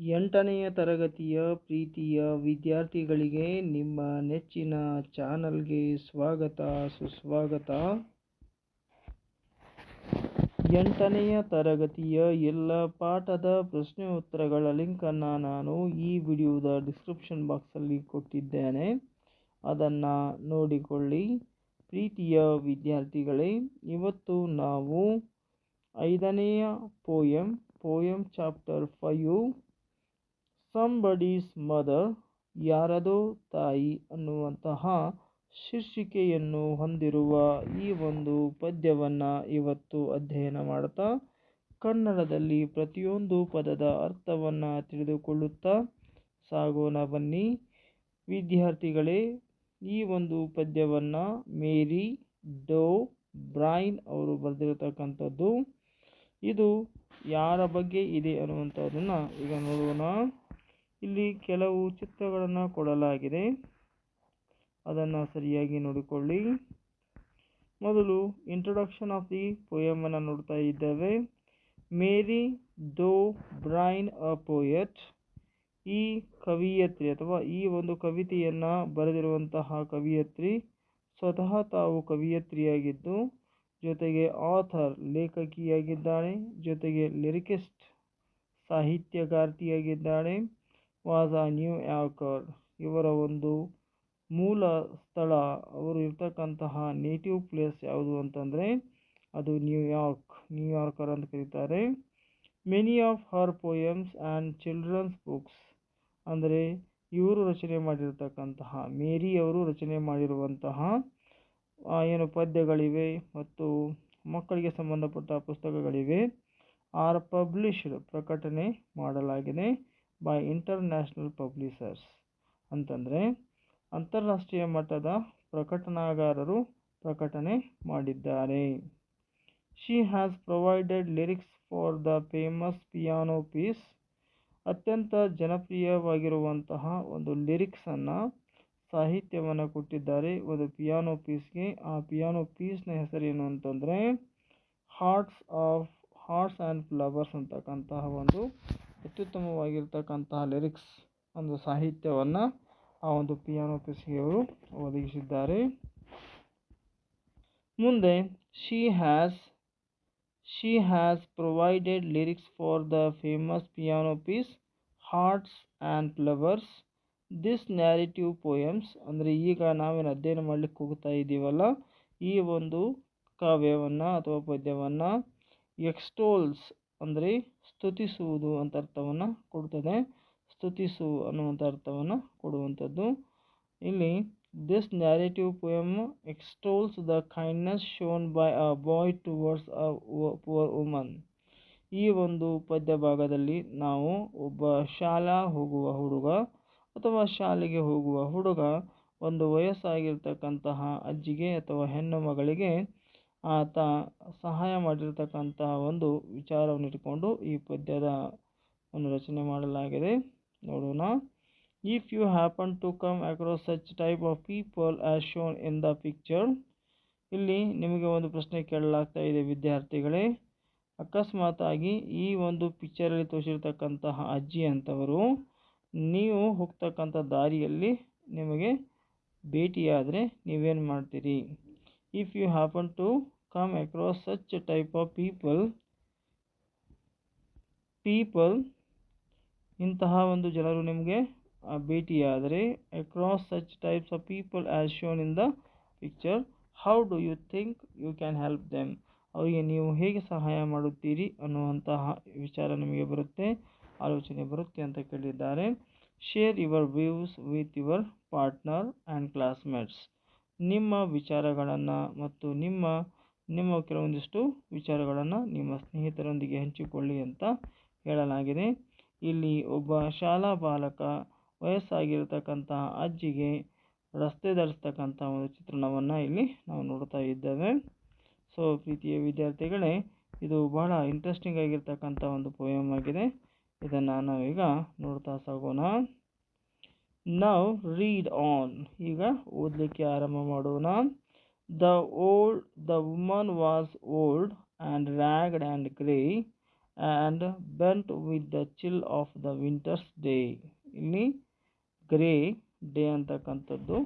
ಎಂಟನೆಯ ತರಗತಿಯ ಪ್ರೀತಿಯ ವಿದ್ಯಾರ್ಥಿಗಳಿಗೆ ನಿಮ್ಮ ನೆಚ್ಚಿನ ಚಾನಲ್ಗೆ ಸ್ವಾಗತ, ಸುಸ್ವಾಗತ. ಎಂಟನೆಯ ತರಗತಿಯ ಎಲ್ಲ ಪಾಠದ ಪ್ರಶ್ನೆ ಉತ್ತರಗಳ ಲಿಂಕನ್ನು ನಾನು ಈ ವಿಡಿಯೋದ ಡಿಸ್ಕ್ರಿಪ್ಷನ್ ಬಾಕ್ಸಲ್ಲಿ ಕೊಟ್ಟಿದ್ದೇನೆ. ಅದನ್ನು ನೋಡಿಕೊಳ್ಳಿ. ಪ್ರೀತಿಯ ವಿದ್ಯಾರ್ಥಿಗಳೇ, ಇವತ್ತು ನಾವು ಐದನೆಯ poem poem chapter five somebody's mother ಯಾರದೋ ತಾಯಿ ಅನ್ನುವಂತಹ ಶೀರ್ಷಿಕೆಯನ್ನು ಹೊಂದಿರುವ ಈ ಒಂದು ಪದ್ಯವನ್ನು ಇವತ್ತು ಅಧ್ಯಯನ ಮಾಡ್ತಾ ಕನ್ನಡದಲ್ಲಿ ಪ್ರತಿಯೊಂದು ಪದದ ಅರ್ಥವನ್ನು ತಿಳಿದುಕೊಳ್ಳುತ್ತಾ ಸಾಗೋಣ ಬನ್ನಿ. ವಿದ್ಯಾರ್ಥಿಗಳೇ, ಈ ಒಂದು ಪದ್ಯವನ್ನು ಮೇರಿ ಡೋ ಬ್ರೈನ್ ಅವರು ಬರೆದಿರತಕ್ಕಂಥದ್ದು. ಇದು ಯಾರ ಬಗ್ಗೆ ಇದೆ ಅನ್ನುವಂಥದ್ದನ್ನು ಈಗ ನೋಡೋಣ. ಇಲ್ಲಿ ಕೆಲವು ಚಿತ್ರಗಳನ್ನು ಕೊಡಲಾಗಿದೆ. ಅದನ್ನು ಸರಿಯಾಗಿ ನೋಡಿಕೊಳ್ಳಿ. ಮೊದಲು ಇಂಟ್ರೊಡಕ್ಷನ್ ಆಫ್ ದಿ ಪೋಯಮನ್ನು ನೋಡ್ತಾ ಇದ್ದೇವೆ. ಮೇರಿ ದೋ ಬ್ರೈನ್ ಅ ಪೋಯಟ್. ಈ ಕವಿಯತ್ರಿ ಅಥವಾ ಈ ಒಂದು ಕವಿತೆಯನ್ನು ಬರೆದಿರುವಂತಹ ಕವಿಯತ್ರಿ ಸ್ವತಃ ತಾವು ಕವಿಯತ್ರಿಯಾಗಿದ್ದು, ಜೊತೆಗೆ ಆಥರ್ ಲೇಖಕಿಯಾಗಿದ್ದಾಳೆ, ಜೊತೆಗೆ ಲಿರಿಕಿಸ್ಟ್ ಸಾಹಿತ್ಯಗಾರ್ತಿಯಾಗಿದ್ದಾಳೆ. Was New Yorker. ಇವರ ಒಂದು ಮೂಲ ಸ್ಥಳ, ಅವರು ಇರ್ತಕ್ಕಂತಹ ನೇಟಿವ್ ಪ್ಲೇಸ್ ಯಾವುದು ಅಂತಂದರೆ ಅದು ನ್ಯೂಯಾರ್ಕ್ ನ್ಯೂಯಾರ್ಕರ್ ಅಂತ ಕರೀತಾರೆ. Many of her poems and children's books ಅಂದರೆ ಇವರು ರಚನೆ ಮಾಡಿರ್ತಕ್ಕಂತಹ, ಮೇರಿ ಅವರು ರಚನೆ ಮಾಡಿರುವಂತಹ ಏನು ಪದ್ಯಗಳಿವೆ ಮತ್ತು ಮಕ್ಕಳಿಗೆ ಸಂಬಂಧಪಟ್ಟ ಪುಸ್ತಕಗಳಿವೆ. ಆರ್ ಪಬ್ಲಿಷ್ಡ್ ಪ್ರಕಟಣೆ ಮಾಡಲಾಗಿದೆ. ಬೈ ಇಂಟರ್ನ್ಯಾಷನಲ್ ಪಬ್ಲಿಷರ್ಸ್ ಅಂತಂದರೆ ಅಂತಾರಾಷ್ಟ್ರೀಯ ಮಟ್ಟದ ಪ್ರಕಟಣಾಗಾರರು ಪ್ರಕಟಣೆ ಮಾಡಿದ್ದಾರೆ. She has provided lyrics for the famous piano piece ಅತ್ಯಂತ ಜನಪ್ರಿಯವಾಗಿರುವಂತಹ ಒಂದು ಲಿರಿಕ್ಸನ್ನು ಸಾಹಿತ್ಯವನ್ನು ಕೊಟ್ಟಿದ್ದಾರೆ. ಒಂದು ಪಿಯಾನೋ ಪೀಸ್ಗೆ ಆ ಪಿಯಾನೋ ಪೀಸ್ನ ಹೆಸರೇನು ಅಂತಂದರೆ hearts of hearts and flowers ಅಂತಕ್ಕಂತಹ ಒಂದು ಅತ್ಯುತ್ತಮವಾಗಿರ್ತಕ್ಕಂತಹ ಲಿರಿಕ್ಸ್ ಒಂದು ಸಾಹಿತ್ಯವನ್ನು ಆ ಒಂದು ಪಿಯಾನೋ ಪಿಸಿಯವರು ಒದಗಿಸಿದ್ದಾರೆ. ಮುಂದೆ she has she has provided lyrics for the famous piano piece hearts and flowers this narrative poems ಅಂದರೆ ಈಗ ನಾವೇನು ಅಧ್ಯಯನ ಮಾಡಲಿಕ್ಕೆ ಹೋಗ್ತಾ ಇದ್ದೀವಲ್ಲ ಈ ಒಂದು ಕಾವ್ಯವನ್ನು ಅಥವಾ ಪದ್ಯವನ್ನು ಎಕ್ಸ್ಟೋಲ್ಸ್ ಅಂದರೆ ಸ್ತುತಿಸುವುದು ಅಂತ ಅರ್ಥವನ್ನು ಕೊಡ್ತದೆ. ಸ್ತುತಿಸು ಅನ್ನುವಂಥ ಅರ್ಥವನ್ನು ಕೊಡುವಂಥದ್ದು. ಇಲ್ಲಿ this narrative poem extols the kindness shown by a boy towards a poor woman ಈ ಒಂದು ಪದ್ಯ ಭಾಗದಲ್ಲಿ ನಾವು ಒಬ್ಬ ಶಾಲಾ ಹೋಗುವ ಹುಡುಗ ಅಥವಾ ಶಾಲೆಗೆ ಹೋಗುವ ಹುಡುಗ ಒಂದು ವಯಸ್ಸಾಗಿರ್ತಕ್ಕಂತಹ ಅಜ್ಜಿಗೆ ಅಥವಾ ಹೆಣ್ಣು ಮಗಳಿಗೆ ಆತ ಸಹಾಯ ಮಾಡಿರ್ತಕ್ಕಂಥ ಒಂದು ವಿಚಾರವನ್ನು ಇಟ್ಕೊಂಡು ಈ ಪದ್ಯದ ಒಂದು ರಚನೆ ಮಾಡಲಾಗಿದೆ. ನೋಡೋಣ. If you happen to come across such type of people as shown in the picture ಇಲ್ಲಿ ನಿಮಗೆ ಒಂದು ಪ್ರಶ್ನೆ ಕೇಳಲಾಗ್ತಾ ಇದೆ, ವಿದ್ಯಾರ್ಥಿಗಳೇ. ಅಕಸ್ಮಾತಾಗಿ ಈ ಒಂದು ಪಿಕ್ಚರಲ್ಲಿ ತೋರಿಸಿರ್ತಕ್ಕಂತಹ ಅಜ್ಜಿ ಅಂಥವರು ನೀವು ಹೋಗ್ತಕ್ಕಂಥ ದಾರಿಯಲ್ಲಿ ನಿಮಗೆ ಭೇಟಿಯಾದರೆ ನೀವೇನು ಮಾಡ್ತೀರಿ? If you happen to come across such type of people people ಇಂತಹ ಒಂದು ಜನರು ನಿಮಗೆ ಭೇಟಿಯಾದರೆ across such types of people as shown in the picture how do you think you can help them ಅವರಿಗೆ ನೀವು ಹೇಗೆ ಸಹಾಯ ಮಾಡುತ್ತೀರಿ ಅನ್ನುವಂತಹ ವಿಚಾರ ನಿಮಗೆ ಬರುತ್ತೆ, ಆಲೋಚನೆ ಬರುತ್ತೆ ಅಂತ ಕೇಳಿದ್ದಾರೆ. Share your views with your partner and classmates ನಿಮ್ಮ ವಿಚಾರಗಳನ್ನು ಮತ್ತು ನಿಮ್ಮ ನಿಮ್ಮ ಕೆಲವೊಂದಿಷ್ಟು ವಿಚಾರಗಳನ್ನು ನಿಮ್ಮ ಸ್ನೇಹಿತರೊಂದಿಗೆ ಹಂಚಿಕೊಳ್ಳಿ ಅಂತ ಹೇಳಲಾಗಿದೆ. ಇಲ್ಲಿ ಒಬ್ಬ ಶಾಲಾ ಬಾಲಕ ವಯಸ್ಸಾಗಿರ್ತಕ್ಕಂತಹ ಅಜ್ಜಿಗೆ ರಸ್ತೆ ಧರಿಸ್ತಕ್ಕಂಥ ಒಂದು ಚಿತ್ರಣವನ್ನು ಇಲ್ಲಿ ನಾವು ನೋಡ್ತಾ ಇದ್ದೇವೆ. ಸೊ ಪ್ರೀತಿಯ ವಿದ್ಯಾರ್ಥಿಗಳೇ, ಇದು ಬಹಳ ಇಂಟ್ರೆಸ್ಟಿಂಗ್ ಆಗಿರ್ತಕ್ಕಂಥ ಒಂದು ಪೋಯಮ್ ಆಗಿದೆ. ಇದನ್ನು ನಾವೀಗ ನೋಡ್ತಾ ಸಾಗೋಣ. ನಾವು ರೀಡ್ ಆನ್ ಈಗ ಓದಲಿಕ್ಕೆ ಆರಂಭ ಮಾಡೋಣ. The old the woman was old and ragged and grey and bent with the chill of the winter's day ಇಲ್ಲಿ ಗ್ರೇ ಡೇ ಅಂತಕ್ಕಂಥದ್ದು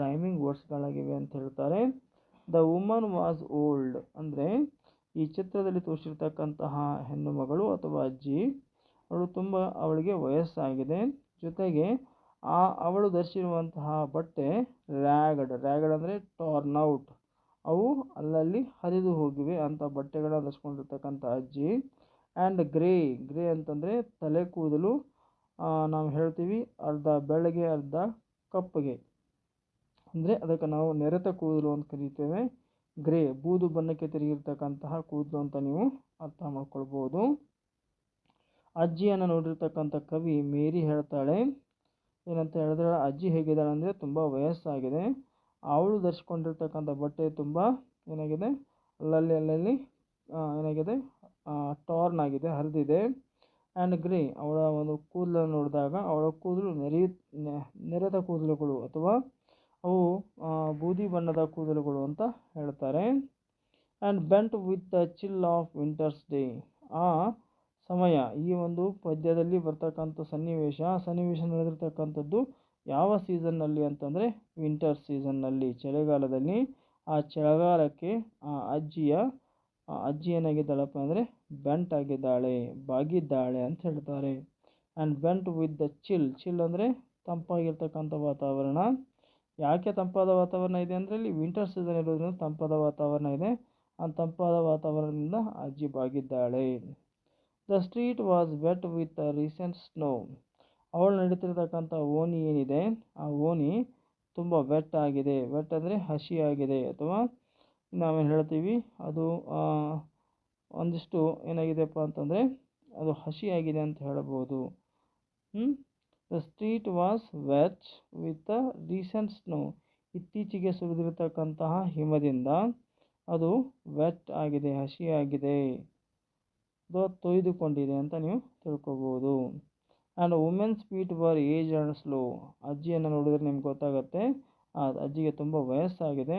ರೈಮಿಂಗ್ ವರ್ಡ್ಸ್ಗಳಾಗಿವೆ ಅಂತ ಹೇಳ್ತಾರೆ. ದ ವುಮನ್ ವಾಸ್ ಓಲ್ಡ್ ಅಂದರೆ ಈ ಚಿತ್ರದಲ್ಲಿ ತೋರಿಸಿರ್ತಕ್ಕಂತಹ ಹೆಣ್ಣು ಮಗಳು ಅಥವಾ ಅಜ್ಜಿ, ಅವಳು ತುಂಬ ಅವಳಿಗೆ ವಯಸ್ಸಾಗಿದೆ. ಜೊತೆಗೆ ಆ ಅವಳು ಧರಿಸಿರುವಂತಹ ಬಟ್ಟೆ ರ್ಯಾಗಡ್ ರ್ಯಾಗಡ್ ಅಂದರೆ ಟಾರ್ನ್ ಔಟ್ ಅವು ಅಲ್ಲಲ್ಲಿ ಹರಿದು ಹೋಗಿವೆ. ಅಂತ ಬಟ್ಟೆಗಳನ್ನು ಧರಿಸ್ಕೊಂಡಿರ್ತಕ್ಕಂಥ ಅಜ್ಜಿ. ಆ್ಯಂಡ್ ಗ್ರೇ ಗ್ರೇ ಅಂತಂದರೆ ತಲೆ ಕೂದಲು ನಾವು ಹೇಳ್ತೀವಿ ಅರ್ಧ ಬೆಳಗ್ಗೆ, ಅರ್ಧ ಕಪ್ಪಗೆ. ಅಂದರೆ ಅದಕ್ಕೆ ನಾವು ನೆರೆತ ಕೂದಲು ಅಂತ ಕರೀತೇವೆ. ಗ್ರೇ ಬೂದು ಬಣ್ಣಕ್ಕೆ ತಿರುಗಿರ್ತಕ್ಕಂತಹ ಕೂದಲು ಅಂತ ನೀವು ಅರ್ಥ ಮಾಡ್ಕೊಳ್ಬೋದು. ಅಜ್ಜಿಯನ್ನು ನೋಡಿರ್ತಕ್ಕಂಥ ಕವಿ ಮೇರಿ ಹೇಳ್ತಾಳೆ ಏನಂತ ಹೇಳಿದ್ರೆ, ಅಜ್ಜಿ ಹೇಗಿದ್ದಾಳೆ ಅಂದರೆ ತುಂಬ ವಯಸ್ಸಾಗಿದೆ. ಅವಳು ಧರಿಸ್ಕೊಂಡಿರ್ತಕ್ಕಂಥ ಬಟ್ಟೆ ತುಂಬ ಏನಾಗಿದೆ, ಅಲ್ಲಲ್ಲಿ ಅಲ್ಲಲ್ಲಿ ಏನಾಗಿದೆ ಟಾರ್ನ್ ಆಗಿದೆ, ಹರಿದಿದೆ. ಆ್ಯಂಡ್ ಗ್ರೇ ಅವಳ ಒಂದು ಕೂದಲನ್ನು ನೋಡಿದಾಗ ಅವಳ ಕೂದಲು ನೆರೆ ನೆರೆದ ಕೂದಲುಗಳು ಅಥವಾ ಅವು ಬೂದಿ ಬಣ್ಣದ ಕೂದಲುಗಳು ಅಂತ ಹೇಳ್ತಾರೆ. And bent with the chill of winter's day ಆ ಸಮಯ. ಈ ಒಂದು ಪದ್ಯದಲ್ಲಿ ಬರ್ತಕ್ಕಂಥ ಸನ್ನಿವೇಶ ಸನ್ನಿವೇಶ ನಡೆದಿರ್ತಕ್ಕಂಥದ್ದು ಯಾವ ಸೀಸನ್ನಲ್ಲಿ ಅಂತಂದರೆ ವಿಂಟರ್ ಸೀಸನ್ನಲ್ಲಿ. ಚಳಿಗಾಲದಲ್ಲಿ ಆ ಚಳಿಗಾಲಕ್ಕೆ ಆ ಅಜ್ಜಿಯ, ಆ ಅಜ್ಜಿ ಏನಾಗಿದ್ದಾಳಪ್ಪ ಅಂದರೆ ಬೆಂಟ್ ಆಗಿದ್ದಾಳೆ, ಬಾಗಿದ್ದಾಳೆ ಅಂತ ಹೇಳ್ತಾರೆ. And bent with the chill chill ಅಂದರೆ ತಂಪಾಗಿರ್ತಕ್ಕಂಥ ವಾತಾವರಣ. ಯಾಕೆ ತಂಪಾದ ವಾತಾವರಣ ಇದೆ ಅಂದರೆ ಇಲ್ಲಿ ವಿಂಟರ್ ಸೀಸನ್ ಇರೋದ್ರಿಂದ ತಂಪಾದ ವಾತಾವರಣ ಇದೆ. ಆ ತಂಪಾದ ವಾತಾವರಣದಿಂದ ಅಜ್ಜಿ ಬಾಗಿದ್ದಾಳೆ. The street was wet with recent snow ಅವಳು ನಡೀತಿರ್ತಕ್ಕಂಥ ಓಣಿ ಏನಿದೆ? ಆ ಓಣಿ ತುಂಬ ವೆಟ್ ಆಗಿದೆ. ವೆಟ್ ಅಂದರೆ ಹಸಿಯಾಗಿದೆ ಅಥವಾ ನಾವೇನು ಹೇಳ್ತೀವಿ? ಅದು ಒಂದಿಷ್ಟು ಏನಾಗಿದೆಪ್ಪ ಅಂತಂದರೆ ಅದು ಹಸಿಯಾಗಿದೆ ಅಂತ ಹೇಳಬಹುದು the street was wet with recent snow ಇತ್ತೀಚೆಗೆ ಸುರಿದಿರತಕ್ಕಂತಹ ಹಿಮದಿಂದ ಅದು ವೆಟ್ ಆಗಿದೆ ಹಸಿಯಾಗಿದೆ ಅಥವಾ ತೊಯ್ದುಕೊಂಡಿದೆ ಅಂತ ನೀವು ತಿಳ್ಕೊಬೋದು. And women's feet were aged and slow ಅಜ್ಜಿಯನ್ನು ನೋಡಿದರೆ ನಿಮ್ಗೆ ಗೊತ್ತಾಗುತ್ತೆ. ಆ ಅಜ್ಜಿಗೆ ತುಂಬ ವಯಸ್ಸಾಗಿದೆ.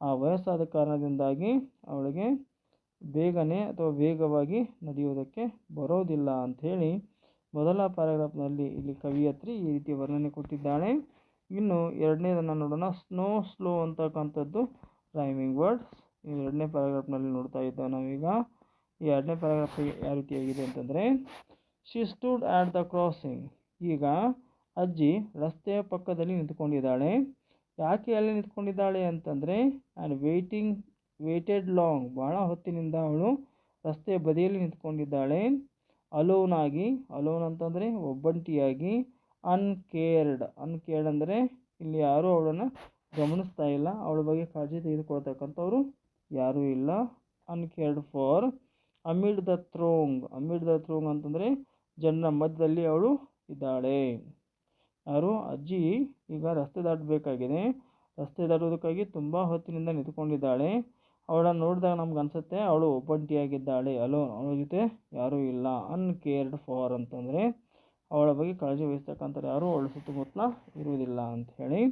ಆ ವಯಸ್ಸಾದ ಕಾರಣದಿಂದಾಗಿ ಅವಳಿಗೆ ಬೇಗನೆ ಅಥವಾ ವೇಗವಾಗಿ ನಡೆಯುವುದಕ್ಕೆ ಬರೋದಿಲ್ಲ ಅಂಥೇಳಿ ಮೊದಲ ಪ್ಯಾರಾಗ್ರಾಫ್ನಲ್ಲಿ ಇಲ್ಲಿ ಕವಿಯತ್ರಿ ಈ ರೀತಿ ವರ್ಣನೆ ಕೊಟ್ಟಿದ್ದಾಳೆ. ಇನ್ನು ಎರಡನೇದನ್ನು ನೋಡೋಣ. ಸ್ನೋ ಸ್ಲೋ ಅಂತಕ್ಕಂಥದ್ದು ರೈಮಿಂಗ್ ವರ್ಡ್ಸ್ ಎರಡನೇ ಪ್ಯಾರಾಗ್ರಾಫ್ನಲ್ಲಿ ನೋಡ್ತಾ ಇದ್ದೇವೆ ನಾವೀಗ ಎರಡನೇ ಪ್ಯಾರಾಗ್ರಾಫ್ ಯಾವ ರೀತಿಯಾಗಿದೆ ಅಂತಂದರೆ she stood at the crossing ಈಗ ಅಜ್ಜಿ ರಸ್ತೆಯ ಪಕ್ಕದಲ್ಲಿ ನಿಂತ್ಕೊಂಡಿದ್ದಾಳೆ. ಯಾಕೆ ಅಲ್ಲಿ ನಿಂತ್ಕೊಂಡಿದ್ದಾಳೆ ಅಂತಂದರೆ ಆ್ಯಂಡ್ ವೇಟಿಂಗ್ ವೇಟೆಡ್ ಲಾಂಗ್ ಭಾಳ ಹೊತ್ತಿನಿಂದ ಅವಳು ರಸ್ತೆಯ ಬದಿಯಲ್ಲಿ ನಿಂತ್ಕೊಂಡಿದ್ದಾಳೆ. ಅಲೋನ್ ಆಗಿ ಅಲೋನ್ ಅಂತಂದರೆ ಒಬ್ಬಂಟಿಯಾಗಿ ಅನ್ಕೇರ್ಡ್ ಅನ್ಕೇರ್ಡ್ ಅಂದರೆ ಇಲ್ಲಿ ಯಾರೂ ಅವಳನ್ನು ಗಮನಿಸ್ತಾ ಇಲ್ಲ. ಅವಳ ಬಗ್ಗೆ ಕಾಳಜಿ ತೆಗೆದುಕೊಳ್ತಕ್ಕಂಥವ್ರು ಯಾರೂ ಇಲ್ಲ. Uncared for amid the throng, amid the throng ಅಂತಂದರೆ ಜನರ ಮಧ್ಯದಲ್ಲಿ ಅವಳು ಇದ್ದಾಳೆ. ಯಾರು? ಅಜ್ಜಿ. ಈಗ ರಸ್ತೆ ದಾಟಬೇಕಾಗಿದೆ. ರಸ್ತೆ ದಾಟೋದಕ್ಕಾಗಿ ತುಂಬ ಹೊತ್ತಿನಿಂದ ನಿಂತ್ಕೊಂಡಿದ್ದಾಳೆ. ಅವಳನ್ನು ನೋಡಿದಾಗ ನಮ್ಗೆ ಅನಿಸುತ್ತೆ, ಅವಳು ಒಬ್ಬಂಟಿಯಾಗಿದ್ದಾಳೆ. ಅಲೋ ಅವಳ ಜೊತೆ ಯಾರೂ ಇಲ್ಲ. ಅನ್ಕೇರ್ಡ್ ಫಾರ್ ಅಂತಂದರೆ ಅವಳ ಬಗ್ಗೆ ಕಾಳಜಿ ವಹಿಸ್ತಕ್ಕಂಥ ಯಾರೂ ಅವಳ ಸುತ್ತಮುತ್ತಲ ಇರುವುದಿಲ್ಲ ಹೇಳಿ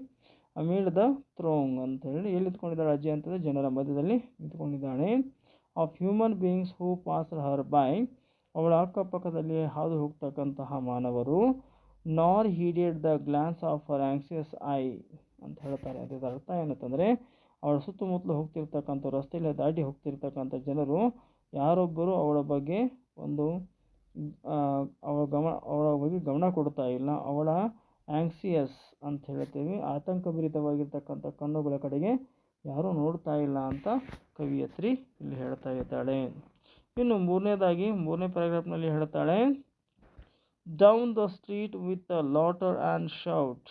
ಅಮೀಡ್ ದ ಥ್ರೋಂಗ್ ಅಂತ ಹೇಳಿ ಎಲ್ಲಿ ನಿಂತ್ಕೊಂಡಿದ್ದಾಳೆ ಅಜ್ಜಿ ಅಂತಂದರೆ ಜನರ ಮಧ್ಯದಲ್ಲಿ ನಿಂತ್ಕೊಂಡಿದ್ದಾಳೆ. Of human beings who pass her by ಅವಳ ಅಕ್ಕಪಕ್ಕದಲ್ಲಿ ಹಾದು ಹೋಗ್ತಕ್ಕಂತಹ ಮಾನವರು nor heeded the glance of her anxious eye ಅಂತ ಹೇಳ್ತಾರೆ. ಅದರ ಅರ್ಥ ಏನಂತಂದರೆ, ಅವಳ ಸುತ್ತಮುತ್ತಲು ಹೋಗ್ತಿರ್ತಕ್ಕಂಥ ರಸ್ತೆಯಲ್ಲಿ ದಾಟಿ ಹೋಗ್ತಿರ್ತಕ್ಕಂಥ ಜನರು ಯಾರೊಬ್ಬರು ಅವಳ ಬಗ್ಗೆ ಒಂದು ಅವಳ ಗಮನ ಅವಳ ಬಗ್ಗೆ ಗಮನ ಕೊಡ್ತಾ ಇಲ್ಲ. ಅವಳ ಆ್ಯಂಕ್ಸಿಯಸ್ ಅಂತ ಹೇಳ್ತೀವಿ. ಆತಂಕಭರಿತವಾಗಿರ್ತಕ್ಕಂಥ ಕಣ್ಣುಗಳ ಕಡೆಗೆ ಯಾರೂ ನೋಡ್ತಾ ಇಲ್ಲ ಅಂತ ಕವಿಯತ್ರಿ ಇಲ್ಲಿ ಹೇಳ್ತಾ ಇದ್ದಾಳೆ. ಇನ್ನು ಮೂರನೇದಾಗಿ, ಮೂರನೇ ಪ್ಯಾರಾಗ್ರಾಫ್ನಲ್ಲಿ ಹೇಳ್ತಾಳೆ down the street with a laughter and shout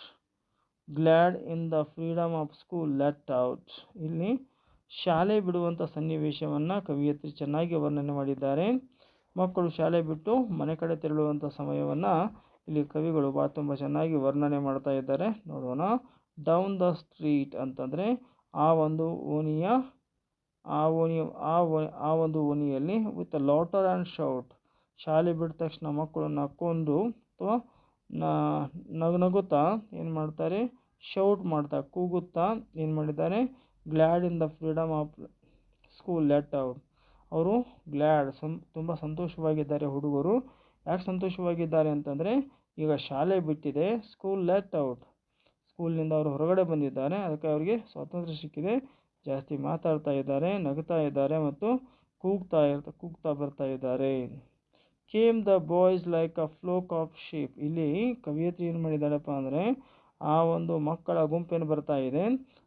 glad in the freedom of school let out ಇಲ್ಲಿ ಶಾಲೆ ಬಿಡುವಂಥ ಸನ್ನಿವೇಶವನ್ನು ಕವಿಯತ್ರಿ ಚೆನ್ನಾಗಿ ವರ್ಣನೆ ಮಾಡಿದ್ದಾರೆ. ಮಕ್ಕಳು ಶಾಲೆ ಬಿಟ್ಟು ಮನೆ ಕಡೆ ತೆರಳುವಂಥ ಸಮಯವನ್ನು ಇಲ್ಲಿ ಕವಿಗಳು ಭಾಳ ತುಂಬ ಚೆನ್ನಾಗಿ ವರ್ಣನೆ ಮಾಡ್ತಾ ಇದ್ದಾರೆ. ನೋಡೋಣ. ಡೌನ್ ದ ಸ್ಟ್ರೀಟ್ ಅಂತಂದರೆ ಆ ಒಂದು ಓಣಿಯ, ಆ ಓಣಿ ಆ ಆ ಒಂದು ಓಣಿಯಲ್ಲಿ ವಿತ್ ಲಾಟರ್ ಆ್ಯಂಡ್ ಶೌಟ್ ಶಾಲೆ ಬಿಟ್ಟ ತಕ್ಷಣ ಮಕ್ಕಳು ನಕ್ಕೊಂಡು ಅಥವಾ ನಗು, ನಗುತ್ತಾ ಏನು ಮಾಡ್ತಾರೆ? ಶೌಟ್ ಮಾಡ್ತಾ, ಕೂಗುತ್ತಾ ಏನು ಮಾಡಿದ್ದಾರೆ? Glad in the freedom of school let out ಅವರು ಗ್ಲ್ಯಾಡ್ ಸಂ, ತುಂಬ ಸಂತೋಷವಾಗಿದ್ದಾರೆ ಹುಡುಗರು. ಯಾಕೆ ಸಂತೋಷವಾಗಿದ್ದಾರೆ ಅಂತಂದರೆ, ಈಗ ಶಾಲೆ ಬಿಟ್ಟಿದೆ ಸ್ಕೂಲ್ ಲೆಟ್ ಔಟ್ ಸ್ಕೂಲ್ನಿಂದ ಅವರು ಹೊರಗಡೆ ಬಂದಿದ್ದಾರೆ. ಅದಕ್ಕೆ ಅವರಿಗೆ ಸ್ವಾತಂತ್ರ್ಯ ಸಿಕ್ಕಿದೆ. ಜಾಸ್ತಿ ಮಾತಾಡ್ತಾ ಇದ್ದಾರೆ, ನಗ್ತಾ ಇದ್ದಾರೆ ಮತ್ತು ಕೂಗ್ತಾ ಇರ್ತಾ ಕೂಗ್ತಾ ಬರ್ತಾ ಇದ್ದಾರೆ. Came the boys like a flock of sheep ಇಲ್ಲಿ ಕವಿಯತ್ರಿ ಏನು ಮಾಡಿದ್ದಾಳಪ್ಪ ಅಂದರೆ, ಆ ಒಂದು ಮಕ್ಕಳ ಗುಂಪೇನು ಬರ್ತಾ ಇದೆ.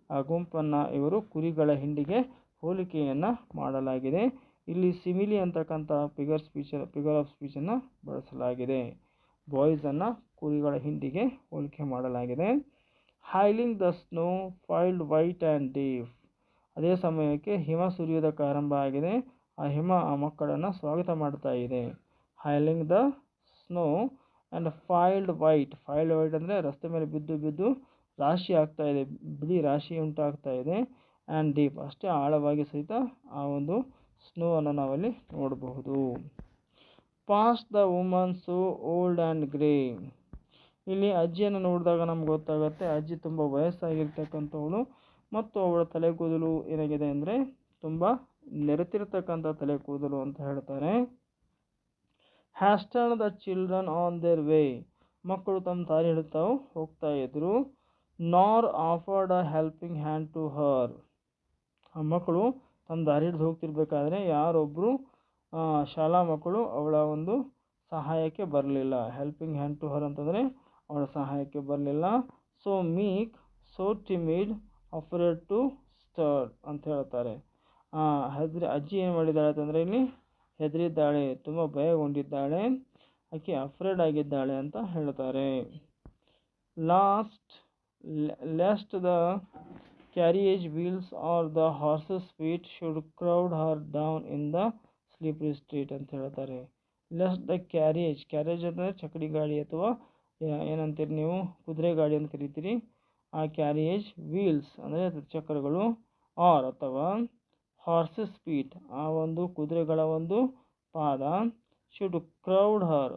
ಆ ಗುಂಪನ್ನು ಇವರು ಕುರಿಗಳ ಹಿಂಡಿಗೆ ಹೋಲಿಕೆಯನ್ನು ಮಾಡಲಾಗಿದೆ. ಇಲ್ಲಿ ಸಿಮಿಲಿ ಅಂತಕ್ಕಂಥ ಫಿಗರ್ ಸ್ಪೀಚ್ ಫಿಗರ್ ಆಫ್ ಸ್ಪೀಚನ್ನು ಬಳಸಲಾಗಿದೆ. ಬಾಯ್ಸನ್ನು ಕುರಿಗಳ ಹಿಂಡಿಗೆ ಹೋಲಿಕೆ ಮಾಡಲಾಗಿದೆ. Hailing the snow, piled white and deep ಅದೇ ಸಮಯಕ್ಕೆ ಹಿಮ ಸುರಿಯೋದಕ್ಕೆ ಆರಂಭ ಆಗಿದೆ. ಆ ಹಿಮ ಆ ಮಕ್ಕಳನ್ನು ಸ್ವಾಗತ ಮಾಡ್ತಾ ಇದೆ. Hailing the snow and piled white. Piled white ಅಂದರೆ ರಸ್ತೆ ಮೇಲೆ ಬಿದ್ದು ಬಿದ್ದು ರಾಶಿ ಆಗ್ತಾ ಇದೆ. ಬಿಳಿ ರಾಶಿ ಉಂಟಾಗ್ತಾ ಇದೆ ಆ್ಯಂಡ್ ಡೀಪ್. ಅಷ್ಟೇ ಆಳವಾಗಿ ಸಹಿತ ಆ ಒಂದು ಸ್ನೋವನ್ನು ನಾವಲ್ಲಿ ನೋಡಬಹುದು. Past the woman so old and grey. ಇಲ್ಲಿ ಅಜ್ಜಿಯನ್ನು ನೋಡಿದಾಗ ನಮ್ಗೆ ಗೊತ್ತಾಗುತ್ತೆ, ಅಜ್ಜಿ ತುಂಬ ವಯಸ್ಸಾಗಿರ್ತಕ್ಕಂಥವಳು ಮತ್ತು ಅವಳ ತಲೆ ಕೂದಲು ಏನಾಗಿದೆ ಅಂದರೆ ತುಂಬ ನೆರೆತಿರ್ತಕ್ಕಂಥ ತಲೆ ಕೂದಲು ಅಂತ ಹೇಳ್ತಾರೆ. Hastened the children on their way ಮಕ್ಕಳು ತಮ್ಮ ದಾರಿ ಹಿಡಿತಾ ಹೋಗ್ತಾ ಇದ್ರು. Nor offered a helping hand to her ಆ ಮಕ್ಕಳು ತಮ್ಮ ದಾರಿ ಹಿಡಿದು ಹೋಗ್ತಿರ್ಬೇಕಾದ್ರೆ ಯಾರೊಬ್ಬರು ಶಾಲಾ ಮಕ್ಕಳು ಅವಳ ಒಂದು ಸಹಾಯಕ್ಕೆ ಬರಲಿಲ್ಲ. ಹೆಲ್ಪಿಂಗ್ ಹ್ಯಾಂಡ್ ಟು ಹರ್ ಅಂತಂದರೆ ಅವಳ ಸಹಾಯಕ್ಕೆ ಬರಲಿಲ್ಲ so meek so timid afraid to stir ಅಂತ ಹೇಳ್ತಾರೆ ಹೆದ್ರಿ ಅಜ್ಜಿ ಏನು ಮಾಡಿದ್ದಾಳೆ ಅಂತಂದರೆ ಇಲ್ಲಿ ಹೆದರಿದ್ದಾಳೆ ತುಂಬ ಭಯಗೊಂಡಿದ್ದಾಳೆ ಆಕೆ ಅಫ್ರೇಡ್ ಆಗಿದ್ದಾಳೆ ಅಂತ ಹೇಳ್ತಾರೆ lest lest the carriage wheels or the horses' feet should crowd her down in the slippery street ಅಂತ ಹೇಳ್ತಾರೆ ಲೆಸ್ಟ್ ದ ಕ್ಯಾರಿಯೇಜ್ ಕ್ಯಾರೇಜ್ ಅಂದರೆ ಚಕಡಿ ಗಾಡಿ ಅಥವಾ ಏನಂತೀರಿ ನೀವು? ಕುದುರೆ ಗಾಡಿ ಅಂತ ಕರಿತೀರಿ. ಆ ಕ್ಯಾರಿಯೇಜ್ ವೀಲ್ಸ್ ಅಂದರೆ ಚಕ್ರಗಳು ಆರ್ ಅಥವಾ ಹಾರ್ಸಸ್ ಫೀಟ್ ಆ ಒಂದು ಕುದುರೆಗಳ ಒಂದು ಪಾದ. Should crowd her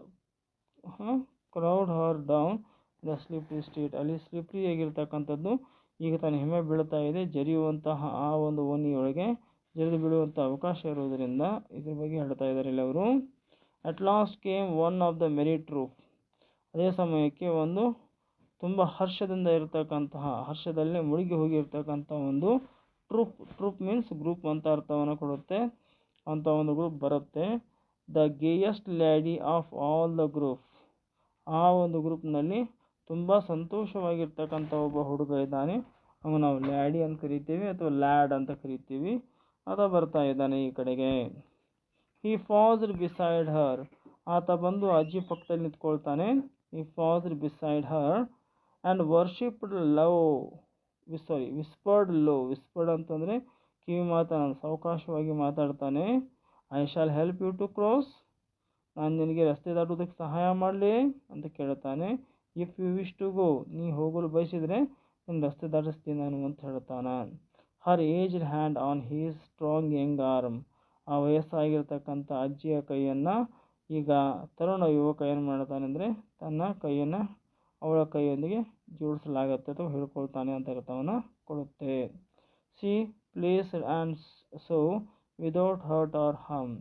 crowd her down the slippery street ಅಲ್ಲಿ ಸ್ಲಿಪ್ರಿ ಆಗಿರ್ತಕ್ಕಂಥದ್ದು ಈಗ ತಾನು ಹೆಮ್ಮೆ ಬೀಳ್ತಾ ಇದೆ, ಜರಿಯುವಂತಹ ಆ ಒಂದು ಓನಿಯೊಳಗೆ ಜರಿದು ಬೀಳುವಂಥ ಅವಕಾಶ ಇರುವುದರಿಂದ ಇದ್ರ ಬಗ್ಗೆ ಹೇಳ್ತಾ ಇದ್ದಾರೆ ಇಲ್ಲಿ ಅವರು at last came one of the merry troop ಅದೇ ಸಮಯಕ್ಕೆ ಒಂದು ತುಂಬ ಹರ್ಷದಿಂದ ಇರತಕ್ಕಂತಹ, ಹರ್ಷದಲ್ಲಿ ಮುಳುಗಿ ಹೋಗಿರ್ತಕ್ಕಂಥ ಒಂದು ಟ್ರೂಪ್ ಟ್ರೂಪ್ ಮೀನ್ಸ್ ಗ್ರೂಪ್ ಅಂತ ಅರ್ಥವನ್ನು ಕೊಡುತ್ತೆ. ಅಂತ ಒಂದು ಗ್ರೂಪ್ ಬರುತ್ತೆ. The gayest laddie of all the group. ಆ ಒಂದು ಗ್ರೂಪ್ನಲ್ಲಿ ತುಂಬ ಸಂತೋಷವಾಗಿರ್ತಕ್ಕಂಥ ಒಬ್ಬ ಹುಡುಗ ಇದ್ದಾನೆ. ಅವನು ನಾವು ಲ್ಯಾಡಿ ಅಂತ ಕರಿತೀವಿ ಅಥವಾ ಲ್ಯಾಡ್ ಅಂತ ಕರಿತೀವಿ. ಆತ ಬರ್ತಾ ಇದ್ದಾನೆ ಈ ಕಡೆಗೆ. ಹಿ ಫಾಸ್ಡ್ ಬಿಸೈಡ್ ಹರ್ ಆತ ಬಂದು ಅಜ್ಜಿ ಪಕ್ಕದಲ್ಲಿ ನಿಂತ್ಕೊಳ್ತಾನೆ. ಈ paused beside her and worshipped love sorry whispered low whispered ಅಂತಂದರೆ ಕಿವಿ ಮಾತನ್ನು ಸಾವಕಾಶವಾಗಿ ಮಾತಾಡ್ತಾನೆ. I shall help you to cross ನಾನು ನಿನಗೆ ರಸ್ತೆ ದಾಟೋದಕ್ಕೆ ಸಹಾಯ ಮಾಡಲಿ ಅಂತ ಕೇಳ್ತಾನೆ. If you wish to go ನೀ ಹೋಗಲು ಬಯಸಿದರೆ ನಿನ್ನ ರಸ್ತೆ ದಾಟಿಸ್ತೀನಿ ನಾನು ಅಂತ ಹೇಳ್ತಾನೆ. Her aged hand on his strong young arm ಆ ವಯಸ್ಸಾಗಿರ್ತಕ್ಕಂಥ ಅಜ್ಜಿಯ ಕೈಯನ್ನು ಈಗ ತರುಣ ಯುವಕ ಏನು ಮಾಡ್ತಾನೆ ಅಂದರೆ ತನ್ನ ಕೈಯನ್ನು ಅವಳ ಕೈಯೊಂದಿಗೆ ಜೋಡಿಸಲಾಗುತ್ತೆ ಅಥವಾ ಹೇಳ್ಕೊಳ್ತಾನೆ ಅಂತ ಅರ್ಥವನ್ನು ಕೊಡುತ್ತೆ. She placed and so without hurt or harm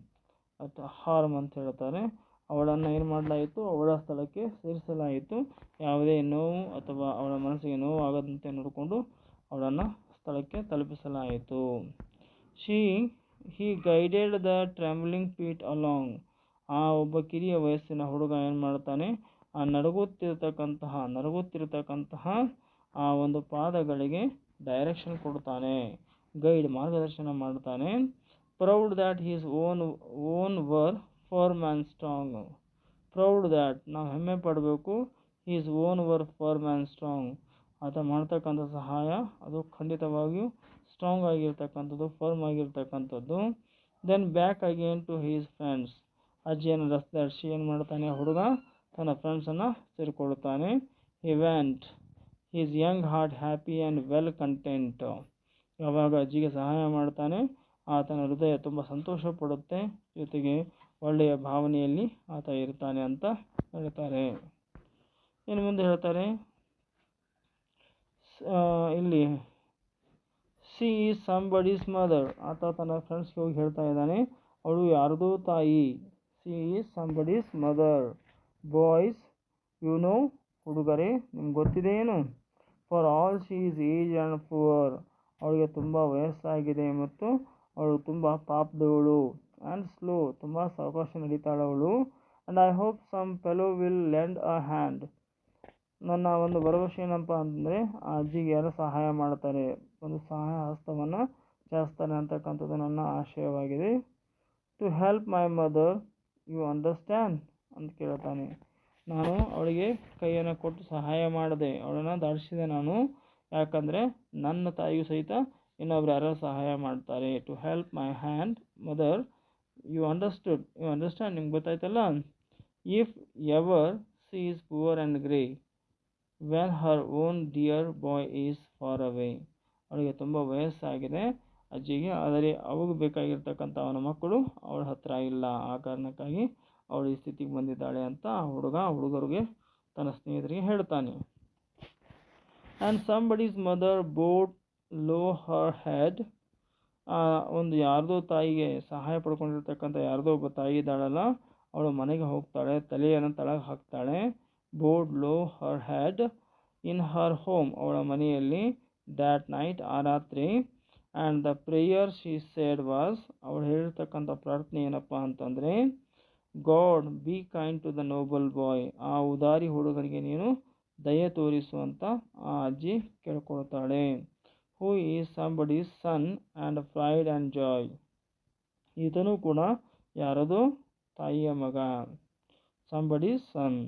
ಅಥವಾ ಹಾರ್ಮ್ ಅಂತ ಹೇಳ್ತಾರೆ. ಅವಳನ್ನು ಏನು ಮಾಡಲಾಯಿತು? ಅವಳ ಸ್ಥಳಕ್ಕೆ ಸೇರಿಸಲಾಯಿತು. ಯಾವುದೇ ನೋವು ಅಥವಾ ಅವಳ ಮನಸ್ಸಿಗೆ ನೋವು ಆಗದಂತೆ ನೋಡಿಕೊಂಡು ಅವಳನ್ನು ಸ್ಥಳಕ್ಕೆ ತಲುಪಿಸಲಾಯಿತು. She he guided the travelling feet along ಆ ಒಬ್ಬ ಕಿರಿಯ ವಯಸ್ಸಿನ ಹುಡುಗ ಏನು ಮಾಡ್ತಾನೆ? ಆ ನಡುಗುತ್ತಿರ್ತಕ್ಕಂತಹ ನಡುಗುತ್ತಿರ್ತಕ್ಕಂತಹ ಆ ಒಂದು ಪಾದಗಳಿಗೆ ಡೈರೆಕ್ಷನ್ ಕೊಡ್ತಾನೆ. ಗೈಡ್ ಮಾರ್ಗದರ್ಶನ ಮಾಡ್ತಾನೆ. Proud that his own own were for man strong proud that ನಾವು ಹೆಮ್ಮೆ ಪಡಬೇಕು is own were for man strong ಆತ ಮಾಡ್ತಕ್ಕಂಥ ಸಹಾಯ ಅದು ಖಂಡಿತವಾಗಿಯೂ ಸ್ಟ್ರಾಂಗ್ ಆಗಿರ್ತಕ್ಕಂಥದ್ದು ಫರ್ಮ್ ಆಗಿರ್ತಕ್ಕಂಥದ್ದು. Then back again to his friends ಅಜ್ಜಿಯನ್ನು ರಸ್ತೆ ದಾಟಿಸಿ ಏನು ಮಾಡ್ತಾನೆ, ಹುಡುಗ ತನ್ನ ಫ್ರೆಂಡ್ಸನ್ನು ಸೇರಿಕೊಳ್ತಾನೆ event his young heart happy and well content ಯಾವಾಗ ಅಜ್ಜಿಗೆ ಸಹಾಯ ಮಾಡ್ತಾನೆ, ಆತನ ಹೃದಯ ತುಂಬ ಸಂತೋಷ ಪಡುತ್ತೆ. ಜೊತೆಗೆ ಒಳ್ಳೆಯ ಭಾವನೆಯಲ್ಲಿ ಆತ ಇರ್ತಾನೆ ಅಂತ ಹೇಳ್ತಾರೆ. ಇನ್ನು ಮುಂದೆ ಹೇಳ್ತಾರೆ ಇಲ್ಲಿ ಸಿ ಸಂಬಡೀಸ್ ಮದರ್ ಆತ ತನ್ನ ಫ್ರೆಂಡ್ಸ್ಗೆ ಹೋಗಿ ಹೇಳ್ತಾ ಇದ್ದಾನೆ, ಅವಳು ಯಾರದೋ ತಾಯಿ. She is somebody's mother boys, you know ಹುಡುಗರೇ, ನಿಮ್ಗೆ ಗೊತ್ತಿದೆ ಏನು for all she is aged and poor, ಅವಳಿಗೆ ತುಂಬ ವಯಸ್ಸಾಗಿದೆ ಮತ್ತು ಅವಳು ತುಂಬ ಪಾಪದವಳು ಆ್ಯಂಡ್ ಸ್ಲೋ, ತುಂಬ ಸಾವಕಾಶ ನಡೀತಾಳೆ ಅವಳು and I hope some fellow will lend a hand. ನನ್ನ ಒಂದು ಭರವಸೆ ಏನಪ್ಪ ಅಂದರೆ ಆ ಅಜ್ಜಿಗೆ ಯಾರು ಸಹಾಯ ಮಾಡ್ತಾರೆ, ಒಂದು ಸಹಾಯ ಹಸ್ತವನ್ನು ಚಾಸ್ತಾರೆ ಅಂತಕ್ಕಂಥದ್ದು ನನ್ನ ಆಶಯವಾಗಿದೆ. To help my mother you understand ಅಂತ ಕೇಳ್ತಾನೆ. ನಾನು ಅವಳಿಗೆ ಕೈಯನ್ನು ಕೊಟ್ಟು ಸಹಾಯ ಮಾಡಿದೆ ಅವಳನ್ನು ದಾಡಿಸಿದೆ ನಾನು. ಯಾಕಂದರೆ ನನ್ನ ತಾಯಿಯು ಸಹಿತ ಇನ್ನೊಬ್ರು ಯಾರೋ ಸಹಾಯ ಮಾಡ್ತಾರೆ. To help my hand mother you understood you understand ನಿಮ್ಗೆ ಗೊತ್ತಾಯ್ತಲ್ಲ? If ever she is poor and grey when her own dear boy is far away ಅವಳಿಗೆ ತುಂಬ ವಯಸ್ಸಾಗಿದೆ. ಅಜ್ಜಿಗೆ. ಆದರೆ ಅವಾಗ ಬೇಕಾಗಿರ್ತಕ್ಕಂಥ ಅವನ ಮಕ್ಕಳು ಅವಳ ಹತ್ರ ಇಲ್ಲ. ಆ ಕಾರಣಕ್ಕಾಗಿ ಅವಳು ಈ ಸ್ಥಿತಿಗೆ ಬಂದಿದ್ದಾಳೆ ಅಂತ ಆ ಹುಡುಗ ಹುಡುಗರಿಗೆ ತನ್ನ ಸ್ನೇಹಿತರಿಗೆ ಹೇಳ್ತಾನೆ. And somebody's mother bowed low her head ಒಂದು ಯಾರದೋ ತಾಯಿಗೆ ಸಹಾಯ ಪಡ್ಕೊಂಡಿರ್ತಕ್ಕಂಥ ಯಾರದೋ ಒಬ್ಬ ತಾಯಿ ಇದ್ದಾಳಲ್ಲ, ಅವಳು ಮನೆಗೆ ಹೋಗ್ತಾಳೆ, ತಲೆಯನ್ನು ತಳಗೆ ಹಾಕ್ತಾಳೆ. Bowed low her head in her home that night that night ಆ ರಾತ್ರಿ and the prayer she said was ಅವಳು ಹೇಳಿರ್ತಕ್ಕಂಥ ಪ್ರಾರ್ಥನೆ ಏನಪ್ಪ ಅಂತಂದರೆ God be kind to the noble boy ಆ ಉದಾರಿ ಹುಡುಗನಿಗೆ ನೀನು ದಯೆ ತೋರಿಸುವಂತ ಆ ಅಜ್ಜಿ ಕೇಳ್ಕೊಳ್ತಾಳೆ. Who is somebody son and pride and joy ಈತನೂ ಕೂಡ ಯಾರದು ತಾಯಿಯ ಮಗ somebody son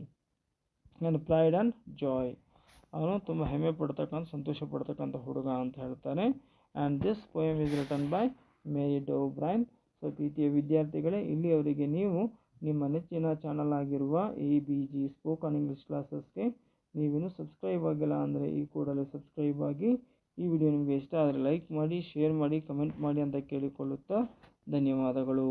and pride and joy ಅವನು ತುಂಬ ಹೆಮ್ಮೆ ಪಡ್ತಕ್ಕಂಥ, ಸಂತೋಷ ಪಡ್ತಕ್ಕಂಥ ಹುಡುಗ ಅಂತ ಹೇಳ್ತಾನೆ. And this poem is written by Mary Dow Brine so ಪ್ರೀತಿಯ ವಿದ್ಯಾರ್ಥಿಗಳೇ, ಇಲ್ಲಿಯವರಿಗೆ ನೀವು ನಿಮ್ಮ ನೆಚ್ಚಿನ ಚಾನಲ್ ಆಗಿರುವ A B G spoken English ಕ್ಲಾಸಸ್ಗೆ ನೀವಿನ್ನೂ ಸಬ್ಸ್ಕ್ರೈಬ್ ಆಗಿಲ್ಲ ಅಂದರೆ ಈ ಕೂಡಲೇ ಸಬ್ಸ್ಕ್ರೈಬ್ ಆಗಿ ಈ ವಿಡಿಯೋ ನಿಮಗೆ ಇಷ್ಟ ಆದರೆ ಲೈಕ್ ಮಾಡಿ ಶೇರ್ ಮಾಡಿ ಕಮೆಂಟ್ ಮಾಡಿ ಅಂತ ಕೇಳಿಕೊಳ್ಳುತ್ತಾ ಧನ್ಯವಾದಗಳು.